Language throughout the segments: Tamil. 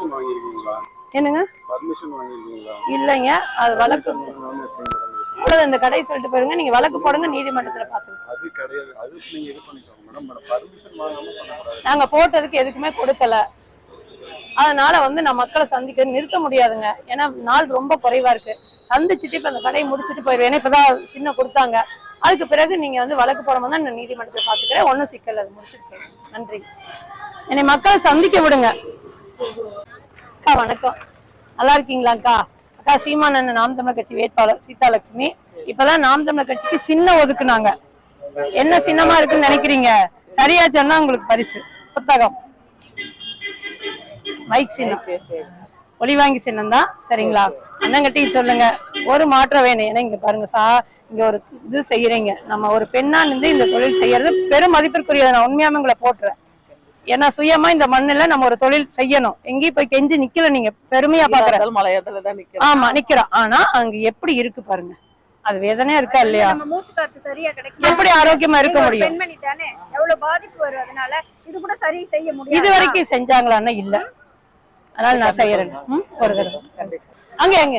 பர்மிஷன் வாங்கியிருக்கீங்களா? என்னங்க? பர்மிஷன் வாங்கியிருக்கீங்களா? இல்லைங்க. அது வழக்கு? அவ்வளவு இந்த கடை சொல்லிட்டு போயிருங்க. நீங்க வழக்கு போடுங்க நீதிமன்றத்துல பாத்துங்க அது கிடையாது. அது நீங்க இது பண்ணிக்கோங்க மேடம் மேடம் பர்மிஷன் வாங்காம பண்ணக்கூடாது. நாங்க போட்டதுக்கு எதுக்குமே கொடுக்கல. அதனால வந்து நான் மக்களை சந்திக்க நிறுத்த முடியாதுங்க. ஏன்னா நாள் ரொம்ப குறைவா இருக்கு. சந்திச்சுட்டு இப்ப அந்த கடையை முடிச்சுட்டு போயிருவேன். ஏன்னா இப்பதான் சின்ன கொடுத்தாங்க. அதுக்கு பிறகு நீங்க வந்து வழக்கு போடும்போது தான் நான் நீதிமன்றத்தை பாத்துக்கிறேன். ஒன்றும் சிக்கல் அது முடிச்சுட்டு. நன்றி. என்னை மக்களை சந்திக்க விடுங்க. அக்கா வணக்கம். நல்லா இருக்கீங்களா அக்கா? அக்கா சீமானண்ணன் நாம் தமிழர் கட்சி வேட்பாளர் சீதாலட்சுமி. இப்பதான் நாம் தமிழர் கட்சிக்கு சின்ன ஒதுக்குனாங்க. என்ன சின்னமா இருக்குன்னு நினைக்கிறீங்க? சரியா சொன்னா உங்களுக்கு பரிசு. புத்தகம். மைக் சின்னம். ஒளி வாங்கி சின்னம் தான் சரிங்களா அண்ணங்கிட்டையும் சொல்லுங்க. ஒரு மாற்றம் வேணும். ஏன்னா இங்க பாருங்க சா இங்க ஒரு இது செய்யறீங்க. நம்ம ஒரு பெண்ணா நின்று இந்த தொழில் செய்யறது பெரும் மதிப்பிற்குரியதை. நான் உண்மையாம உங்களை போட்டுறேன். ஏன்னா சுயமா இந்த மண்ணுல நம்ம ஒரு தொழில் செய்யணும். எங்கேயும் போய் கெஞ்சி நிக்கல நீங்க. பெருமையா பாக்குற முதல் மலையத்துல தான் நிக்கிறோம். ஆமா நிக்கிறோம். ஆனா அங்க எப்படி இருக்கு பாருங்க. அது வேதனையா இருக்கா இல்லையா? நம்ம மூச்சு காத்து சரியா கிடைக்கும் எப்படி ஆரோக்கியமா இருக்க முடியும்? பெண்மணி தானே. எவ்வளவு பாதிப்பு வரும் அதனால இது கூட சரி செய்ய இது முடியாது வரைக்கும் செஞ்சாங்களான்னா இல்ல. அதனால நான் செய்யறேன். ம், ஒரு தடவை. அங்க எங்க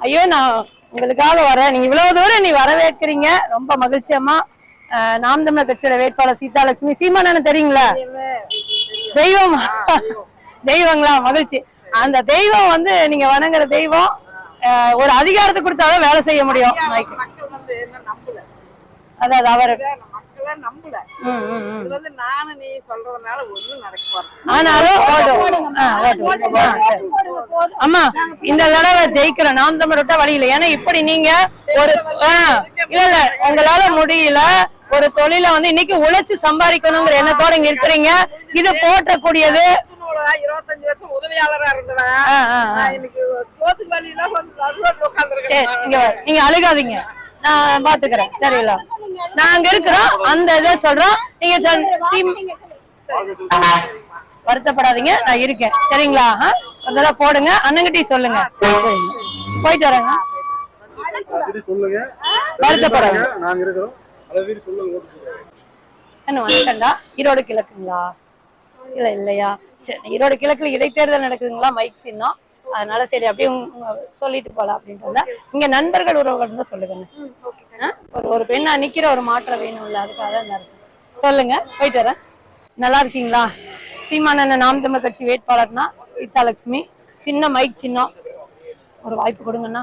ஐயோ நான் உங்களுக்காக வரேன். நீங்க இவ்வளவு தூரம் நீ வரவேற்கிறீங்க. ரொம்ப மகிழ்ச்சியம்மா. அஹ், நாம் தமிழர் கட்சியோட வேட்பாளர் சீதாலட்சுமி. சீமானு தெரியுங்களா? தெய்வம்? தெய்வங்களா? மகிழ்ச்சி. அந்த தெய்வம் வந்து நீங்க வணங்குற தெய்வம் ஒரு அதிகாரத்தை கொடுத்தாதான் வேலை செய்ய முடியும். அதாவது அவர் இந்த தடவை ஜெயிக்கிறோம். நாம் தமிழ் விட்டா வழி இல்லை. ஏன்னா இப்படி நீங்க ஒரு இல்ல இல்ல. உங்களால முடியல. ஒரு தொழில வந்து இன்னைக்கு உழைச்சு சம்பாதிக்கணுங்கிற எண்ணத்தோட இங்க இருக்கிறீங்க. இது போற்றக்கூடியது. இருபத்தஞ்சு வருஷம் உதவியாளரா இருந்தவன். நீங்க அழுகாதீங்க. நான் பாத்துக்கிறேன். சரிங்களா? நாங்க இருக்கிறோம். அந்த இதை சொல்றோம். நீங்க வருத்தப்படாதீங்க. நான் இருக்கேன். சரிங்களா? அதெல்லாம் போடுங்க. அண்ணங்கிட்டையும் சொல்லுங்க. போயிட்டு வரேங்க. அதுடி சொல்லுங்க. வருத்தப்படாது நாங்க இருக்கிறோம். என்ன வணக்கம்டா ஈரோடு கிழக்குங்களா? இல்ல இல்லையா? சரி ஈரோடு கிழக்குல இடைத்தேர்தல் நடக்குதுங்களா? மைக் சின்னம். அதனால சரி அப்படியே சொல்லிட்டு போலாம் அப்படின்ட்டு வந்தா இங்க நண்பர்கள் உறவுகள் தான் சொல்லுங்க ஆ? ஒரு ஒரு பெண்ணா நிக்கிற ஒரு மாற்றம் வேணும்ல அதுக்காக தான். சொல்லுங்க போயிட்டு வரேன். நல்லா இருக்கீங்களா? சீமானண்ண நாம் தமிழர் கட்சி வேட்பாளர்னா சீதாலட்சுமி. சின்ன மைக் சின்னம். ஒரு வாய்ப்பு கொடுங்கண்ணா.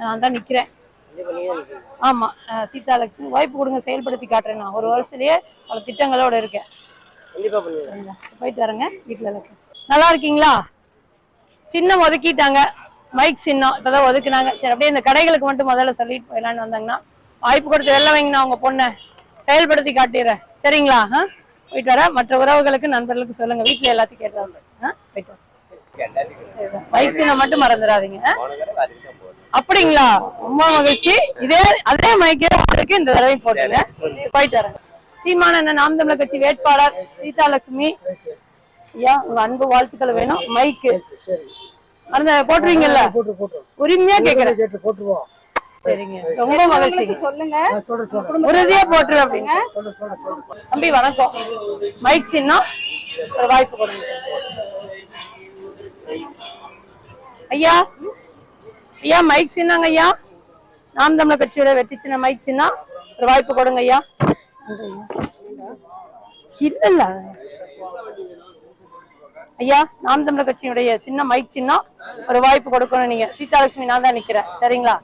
நான் தான் நிக்கிறேன். ஆமா அஹ் சீதாலட்சுமி வாய்ப்பு கொடுங்க செயல்படுத்தி காட்டுறேன் நான். ஒரு வருஷத்துலயே பல திட்டங்களோட இருக்கேன்? போயிட்டு வரேங்க வீட்டுல இருக்கேன். நல்லா இருக்கீங்களா? சின்னம் ஒதுக்கிட்டாங்க. மைக் சின்னம் இப்பதான் ஒதுக்குனாங்க. சரி அப்படியே இந்த கடைகளுக்கு மட்டும் முதல்ல சொல்லிட்டு போயிடலான்னு வந்தாங்கன்னா வாய்ப்பு கொடுத்து வெளில வைங்கண்ணா உங்க பொண்ணை செயல்படுத்தி காட்டிடுறேன். சரிங்களா? ஆ? போயிட்டு வரேன். மற்ற உறவுகளுக்கு நண்பர்களுக்கு சொல்லுங்க. வீட்டுல எல்லாத்தையும் கேட்டாங்க ஆ? போயிட்டு வரேன். சரிதான். மைக் சின்னம் மட்டும் மறந்துடாதீங்க? அப்படிங்களா? ரொம்ப மகிழ்ச்சி. இதே அதே மைக்கே உங்களுக்கு இந்த தடவை போட்டுங்க. போயிட்டு வரேன். சீமானண்ணன் நாம் தமிழர் கட்சி வேட்பாளர் சீதாலட்சுமி ஐயா உங்க அன்பு வாழ்த்துக்கள் வேணும். மைக்கு அந்த போட்டுருவீங்கல்ல? உரிமையா கேக்குறேன். சரிங்க. ரொம்ப மகிழ்ச்சி. சொல்லுங்க உறுதியா போட்டுரு அப்படிங்க. தம்பி வணக்கம். மைக் சின்னம் ஒரு வாய்ப்பு கொடுங்க. ஐயா ஐயா மைக் சின்னங்க ஐயா. நாம் தமிழர் கட்சியோட வெற்றி சின்ன மைக் சின்னம் ஒரு வாய்ப்பு கொடுங்க ஐயா. இல்ல ஐயா நாம் தமிழர் கட்சியினுடைய சின்ன மைக் சின்னம் ஒரு வாய்ப்பு கொடுக்கணும் நீங்க சீதாலட்சுமி நான் தான் நிக்கிறேன். சரிங்களா?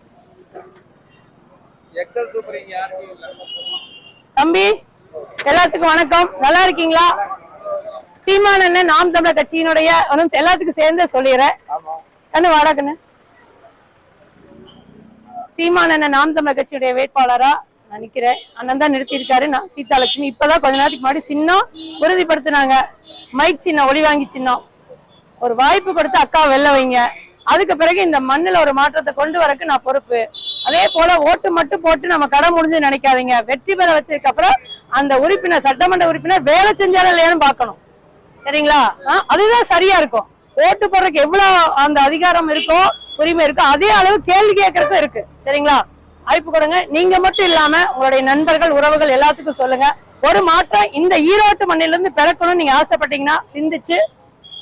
தம்பி எல்லாத்துக்கும் வணக்கம். நல்லா இருக்கீங்களா? சீமான் அண்ணன் நாம் தமிழர் கட்சியினுடைய எல்லாத்துக்கும் சேர்ந்து சொல்லிடுறேன். கண்ணு வாடா கண்ணு. சீமான் நாம் தமிழர் கட்சியுடைய வேட்பாளரா நினைக்கிறேன் அண்ணன் தான் நிறுத்தியிருக்காரு. நான் சீதாலட்சுமி இப்பதான் கொஞ்ச நேரத்துக்கு முன்னாடி சின்னம் உறுதிப்படுத்தினாங்க. மைக் சின்னம் ஒளி வாங்கி சின்னம். ஒரு வாய்ப்பு கொடுத்து அக்கா வெளில வைங்க. அதுக்கு பிறகு இந்த மண்ணுல ஒரு மாற்றத்தை கொண்டு வரக்கு நான் பொறுப்பு. அதே போல ஓட்டு மட்டும் போட்டு நம்ம கடை முடிஞ்சு நினைக்காதீங்க. வெற்றி பெற வச்சதுக்கு அப்புறம் அந்த உறுப்பினர் சட்டமன்ற உறுப்பினர் வேலை செஞ்சாலும் இல்லையான்னு பார்க்கணும். சரிங்களா? ஆ, அதுதான் சரியா இருக்கும். ஓட்டு போடுறதுக்கு எவ்வளவு அந்த அதிகாரம் இருக்கோ உரிமை இருக்கோ. அதே அளவு கேள்வி கேட்கறதுக்கும் இருக்கு. சரிங்களா? வாய்ப்பு கொடுங்க. நீங்க மட்டும் இல்லாம உங்களுடைய நண்பர்கள் உறவுகள் எல்லாத்துக்கும் சொல்லுங்க. ஒரு மாற்றம் இந்த ஈரோட்டு மண்ணில இருந்து பிறக்கணும்னு நீங்க ஆசைப்பட்டீங்கன்னா சிந்திச்சு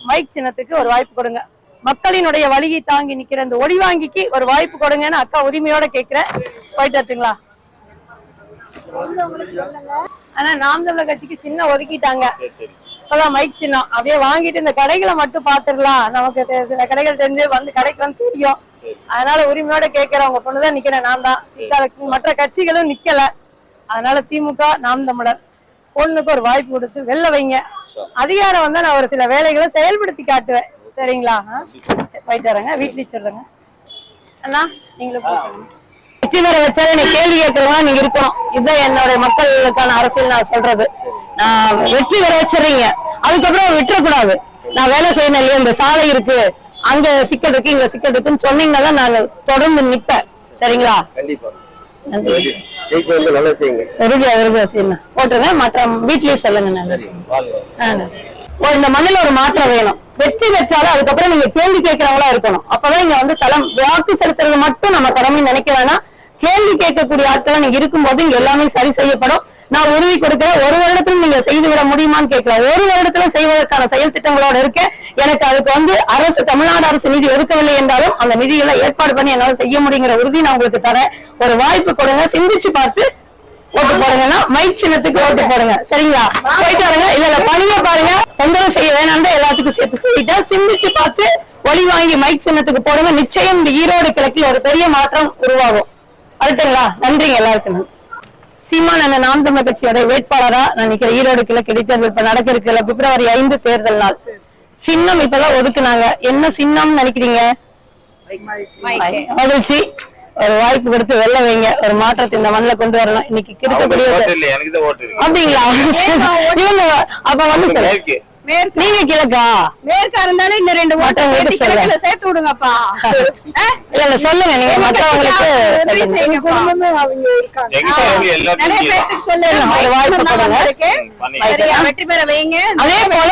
மைக் சின்னத்துக்கு ஒரு வாய்ப்பு கொடுங்க. மக்களினுடைய வழியை தாங்கி நிக்கிற இந்த ஒளிவாங்கிக்கு ஒரு வாய்ப்பு கொடுங்கன்னு அக்கா உரிமையோட கேக்குறேன் போயிட்டு வரட்டுங்களா? ஆனா நாம் தமிழர் கட்சிக்கு சின்ன ஒதுக்கிட்டாங்க. இப்பதான் மைக் சின்னம். அப்படியே வாங்கிட்டு இந்த கடைகளை மட்டும் பாத்துடலாம் நமக்கு சில கடைகள் தெரிஞ்சு வந்து கடைக்கு வந்து தெரியும். அதனால உரிமையோட கேட்கிறேன் உங்க பொண்ணுதான் நிக்கிறேன். நான் தான். மற்ற கட்சிகளும் நிக்கல. அதனால திமுக நாம் தமிழர். பொண்ணுக்கு ஒரு வாய்ப்பு கொடுத்து வெளில வைங்க. அதிகாரம் வந்தா நான் ஒரு சில வேலைகளை செயல்படுத்தி காட்டுவேன். சரிங்களா? போயிட்டு வரேங்க. வீட்லயே சொல்றேங்க அண்ணா நீங்களும். வெற்றி பெற வச்சாலே நீ கேள்வி கேட்கறவங்க நீங்க இருக்கணும். இதுதான் என்னோட மக்களுக்கான அரசியல் நான் சொல்றது. நான் வெற்றி பெற வச்சிடுறீங்க. அதுக்கப்புறம் விட்டுறக்கூடாது. நான் வேலை செய்யணும் இல்லையா? இந்த சாலை இருக்கு. அங்க சிக்கல் இருக்கு இங்க சிக்கல் இருக்குன்னு சொன்னீங்கன்னா நான் தொடர்ந்து நிப்பேன். சரிங்களா? உறுதியா போட்டுருங்க. மற்ற வீட்லயே சொல்லுங்க இந்த மண்ணுல ஒரு மாற்றம் வேணும். வெற்றி பெற்றாலும் அதுக்கப்புறம் நீங்க கேள்வி கேட்கறவங்களா இருக்கணும். அப்பதான் இங்க வந்து தளம் வாக்கு செலுத்துறது மட்டும் நம்ம கடமை நினைக்க வேணாம். கேள்வி கேட்கக்கூடிய ஆட்களா நீங்க இருக்கும்போது இங்க எல்லாமே சரி செய்யப்படும். நான் உறுதி கொடுக்கிறேன். ஒரு வருடத்துல நீங்க செய்து விட முடியுமான்னு கேட்கலாம். ஒரு வருடத்துல செய்வதற்கான செயல் திட்டங்களோட இருக்கேன் எனக்கு அதுக்கு வந்து அரசு தமிழ்நாடு அரசு நிதி ஒதுக்கவில்லை என்றாலும் அந்த நிதிகளை ஏற்பாடு பண்ணி என்னால செய்ய முடியுங்கிற உறுதி நான் உங்களுக்கு தரேன். ஒரு வாய்ப்பு கொடுங்க. சிந்திச்சு பார்த்து ஓட்டு போடுங்கன்னா மைக் சின்னத்துக்கு ஓட்டு போடுங்க. சரிங்களா? போயிட்டு வரங்க. இல்ல இல்ல பணிய பாருங்க. தொந்தரவு செய்ய வேணாம் எல்லாத்துக்கும் சேர்த்து சொல்லிட்டேன். சிந்திச்சு பார்த்து ஒளி வாங்கி மைக் சின்னத்துக்கு போடுங்க. நிச்சயம் இந்த ஈரோடு கிழக்கில் ஒரு பெரிய மாற்றம் உருவாகும். வரட்டுங்களா நன்றிங்க எல்லாருக்கும். நன்றி. சீமான் அந்த நாம் தமிழர் கட்சியோட வேட்பாளரா? நான் நினைக்கிறேன் ஈரோடு கிழக்கு இடைத்தேர்தல் இப்ப நடக்க இருக்குல்ல பிப்ரவரி ஐந்து தேர்தல் நாள். சின்னம் இப்பதான் ஒதுக்குனாங்க. என்ன சின்னம்னு நினைக்கிறீங்க? மகிழ்ச்சி. ஒரு வாய்ப்பு கொடுத்து வெல்ல வைங்க. ஒரு மாற்றத்தை இந்த மண்ணில் கொண்டு வரலாம் இன்னைக்கு இருக்கக்கூடிய இருக்கு அப்படிங்களா? இவங்க அப்ப வந்து. மேற்கு. நீங்க கிழக்கா? மேற்கா இருந்தாலும் இந்த ரெண்டு ஓட்டு மற்றவங்களுக்கு சேர்த்து சொல்லுங்க. கிழக்குல சேர்த்து விடுங்கப்பா. இல்ல இல்ல சொல்லுங்க. நீங்க மற்றவங்களுக்கு உதவி எல்லாரும் நிறைய. பேருக்கு ஒரு வாய்ப்பு கொடுங்க. சரியா, வெற்றி பெற வைங்க. அதே போல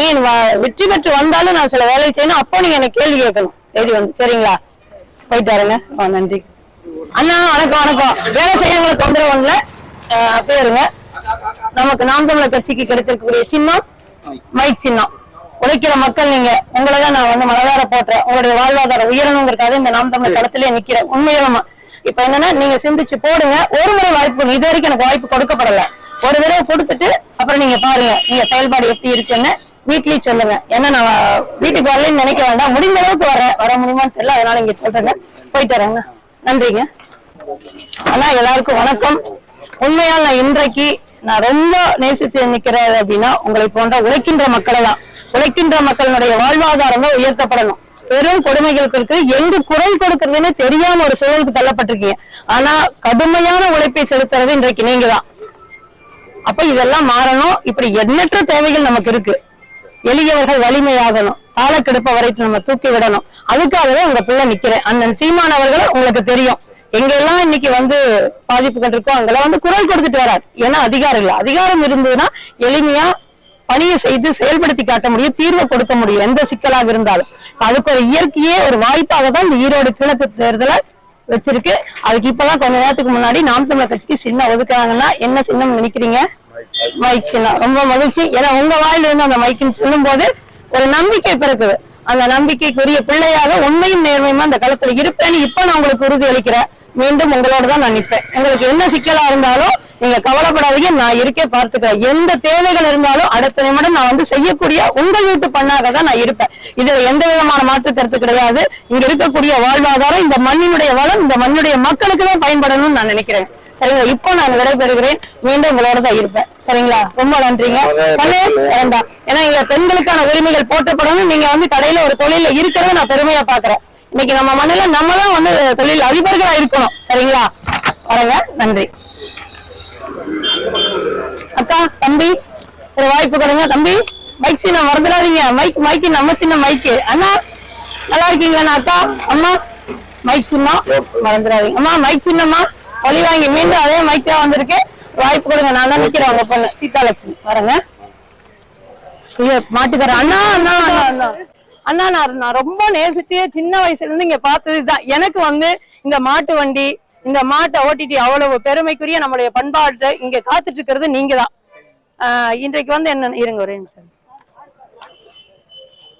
மீன் வெற்றி பெற்று வந்தாலும் நான் சில வேலை செய்யணும். அப்போ நீங்க எனக்கு கேள்வி கேட்கணும். எழுதி வந்து சரிங்களா? போயிட்டு வரேங்க. நன்றி. அண்ணா வணக்கம் வணக்கம். வேலை செய்யறவங்களுக்கு தொந்தரவு அஹ், அப்படியே இருங்க. நமக்கு நாம் தமிழர் கட்சிக்கு கிடைத்திருக்கக்கூடிய சின்னம். மைக் சின்னம். உழைக்கிற மக்கள் நீங்க. உங்களை தான் நான் வந்து மனதார போட்டுறேன். உங்களுடைய வாழ்வாதாரம் உயரணுங்கிறதுக்காக இந்த நாம் தமிழர் களத்திலே நிக்கிறேன். உண்மையிலுமா இப்ப என்னன்னா நீங்க சிந்திச்சு போடுங்க. ஒரு முறை வாய்ப்பு. இது வரைக்கும் எனக்கு வாய்ப்பு கொடுக்கப்படல. ஒரு தடவை கொடுத்துட்டு அப்புறம் நீங்க பாருங்க நீங்க செயல்பாடு எப்படி இருக்குன்னு வீட்லயே சொல்லுங்க. ஏன்னா நான் வீட்டுக்கு வரலன்னு நினைக்க வேண்டாம். முடிந்த அளவுக்கு வரேன் வர முடியுமான்னு தெரியல. அதனால இங்க சொல்றேங்க. போயிட்டு வரேங்க. நன்றிங்க. அண்ணா எல்லாருக்கும் வணக்கம். உண்மையால் நான் இன்றைக்கு நான் ரொம்ப நேசித்து நிக்கிறேன் அப்படின்னா உங்களை போன்ற உழைக்கின்ற மக்களை தான். உழைக்கின்ற மக்களுடைய வாழ்வாதாரமா உயர்த்தப்படணும். பெரும் கொடுமைகளுக்கு இருக்கு. எங்கு குரல் கொடுக்கறதுன்னு தெரியாம ஒரு சூழலுக்கு தள்ளப்பட்டிருக்கீங்க. ஆனா கடுமையான உழைப்பை செலுத்துறது இன்றைக்கு நீங்க தான். அப்ப இதெல்லாம் மாறணும். இப்படி எண்ணற்ற தேவைகள் நமக்கு இருக்கு. எளியவர்கள் வலிமையாகணும். காலக்கெடுப்ப வரைக்கும் நம்ம தூக்கி விடணும். அதுக்காகவே உங்க பிள்ளை நிக்கிறேன். அண்ணன் சீமான் அவர்கள் உங்களுக்கு தெரியும். எங்கெல்லாம் இன்னைக்கு வந்து பாதிப்புகள் இருக்கோ அங்கெல்லாம் வந்து குரல் கொடுத்துட்டு வரார். ஏன்னா அதிகாரம் இல்லை அதிகாரம் இருந்ததுன்னா எளிமையா பணியை செய்து செயல்படுத்தி காட்ட முடியும் தீர்வை கொடுக்க முடியும் எந்த சிக்கலாக இருந்தாலும். அதுக்கு ஒரு இயற்கையே ஒரு வாய்ப்பாக தான் இந்த ஈரோடு கிழக்கு தேர்தலை வச்சிருக்கு. அதுக்கு இப்பதான் கொஞ்ச நேரத்துக்கு முன்னாடி நாம் தமிழர் கட்சிக்கு சின்ன ஒதுக்குறாங்கன்னா என்ன சின்னம் நினைக்கிறீங்க? மைக் சின்னம். ரொம்ப மகிழ்ச்சி. ஏன்னா உங்க வாயில இருந்து அந்த மைக்குன்னு சொல்லும் போது ஒரு நம்பிக்கை பிறக்குது. அந்த நம்பிக்கைக்குரிய பிள்ளையாக உண்மையும் நேர்மையுமா அந்த களத்துல இருப்பேன்னு இப்ப நான் உங்களுக்கு உறுதி அளிக்கிறேன் மீண்டும் உங்களோட தான் நான் நிற்பேன். உங்களுக்கு என்ன சிக்கலா இருந்தாலும் நீங்க கவலைப்படாதீங்க நான் இருக்கே பார்த்துக்கிறேன். எந்த தேவைகள் இருந்தாலும் அடுத்த நிமிடம் நான் வந்து செய்யக்கூடிய உங்கள் வீட்டு பண்ணாக தான் நான் இருப்பேன். இதுல எந்த விதமான மாற்று கருத்து கிடையாது. இங்க இருக்கக்கூடிய வாழ்வாதாரம் இந்த மண்ணினுடைய வளம் இந்த மண்ணுடைய மக்களுக்கு தான் பயன்படணும்னு நான் நினைக்கிறேன். சரிங்களா? இப்போ நான் விடைபெறுகிறேன். மீண்டும் உங்களோட தான் இருப்பேன். சரிங்களா? ரொம்ப நன்றிங்க. வேண்டாம். ஏன்னா இங்க பெண்களுக்கான உரிமைகள் போற்றப்படணும். நீங்க வந்து கடையில ஒரு தொழில இருக்கிறத நான் பெருமையா பாக்குறேன் இன்னைக்கு நம்ம மண்ணில நம்ம தான் வந்து தொழில் அதிபர்களா இருக்கணும். சரிங்களா? வரங்க நன்றி. அக்கா தம்பி ஒரு வாய்ப்பு கொடுங்க. தம்பி மைக் சீனா மறந்துடாதீங்க. மைக் மைக்கு நம்ம சின்ன மைக்கு அண்ணா நல்லா இருக்கீங்களா அக்கா? அம்மா மைக் சின்னம் மறந்துடாதீங்க. அம்மா மைக் சின்னம்மா. ஒளி வாங்கி மீண்டும் அதே மைக் தான் வந்திருக்கு. வாய்ப்பு கொடுங்க. நான் தான் நிக்கிறேன் உங்க பொண்ணு. சீதாலட்சுமி. வரங்க ஐயோ மாட்டுக்காரன் அண்ணா அண்ணா அண்ணா. அண்ணா நான் நான் ரொம்ப நேசிச்சு சின்ன வயசுல இருந்து இங்க பார்த்தது தான் எனக்கு வந்து இந்த மாட்டு வண்டி இந்த மாட்டை ஓட்டிட்டு அவ்வளவு பெருமைக்குரிய நம்மளுடைய பண்பாட்டை இங்க காத்துட்டு இருக்கிறது நீங்க தான் இன்றைக்கு வந்து என்ன இருங்க ஒரு நிமிஷம்.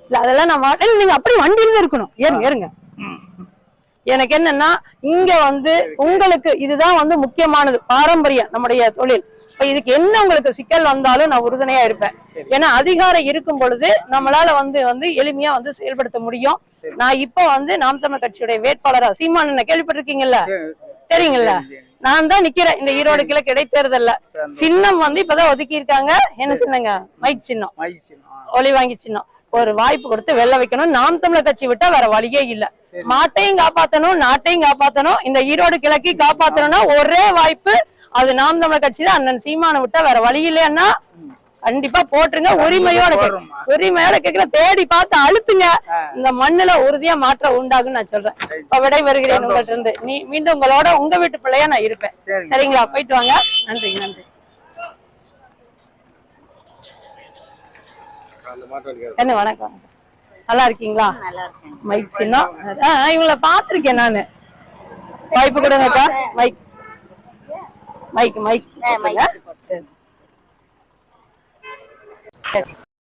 இல்ல அதெல்லாம் நான் மாட்டேன் நீங்க அப்படி வண்டியில தான் இருக்கணும். ஏறுங்க ஏறுங்க. எனக்கு என்னன்னா இங்க வந்து உங்களுக்கு இதுதான் வந்து முக்கியமானது பாரம்பரியம் நம்முடைய தொழில். இப்ப இதுக்கு என்ன உங்களுக்கு சிக்கல் வந்தாலும் நான் உறுதுணையா இருப்பேன். ஏன்னா அதிகாரம் இருக்கும் பொழுது நம்மளால வந்து வந்து எளிமையா வந்து செயல்படுத்த முடியும். நான் இப்ப வந்து நாம் தமிழ் கட்சியுடைய வேட்பாளரா சீமான் கேள்விப்பட்டிருக்கீங்கல்ல? தெரியுங்கல்ல? நான் தான் நிக்கிறேன். இந்த ஈரோடு கிழக்கு இடைத்தேர்தல்ல. சின்னம் வந்து இப்பதான் ஒதுக்கி இருக்காங்க என்ன சின்னங்க? மைக் சின்னம். ஒளி வாங்கி சின்னம். ஒரு வாய்ப்பு கொடுத்து வெள்ள வைக்கணும் நாம் தமிழர் கட்சி விட்டா வேற வழியே இல்ல. மாட்டையும் காப்பாத்தணும் நாட்டையும் காப்பாத்தணும் இந்த ஈரோடு கிழக்கி காப்பாத்தணும்னா ஒரே வாய்ப்பு அது நாம் தமிழர் கட்சி தான் அண்ணன் சீமானை விட்டா வேற வழி இல்லைன்னா கண்டிப்பா போட்டுருங்க. உரிமையோட. உரிமையோட கேக்குற தேடி பார்த்து அழுத்துங்க. இந்த மண்ணுல உறுதியா மாற்றம் உண்டாகும் நான் சொல்றேன். இப்ப விடை வருகிறேன் உங்கள்ட்ட இருந்து. மீ மீண்டும் உங்களோட உங்க வீட்டு பிள்ளையா நான் இருப்பேன். சரிங்க. சரிங்களா? போயிட்டு வாங்க. நன்றி நன்றி. என்ன வணக்கம். நல்லா இருக்கீங்களா மைக் சின்னம் இவங்கள பாத்திருக்கேன் நானு. வாய்ப்பு கொடுங்கக்கா. மைக் மைக் மைக் மைக் சரி சரி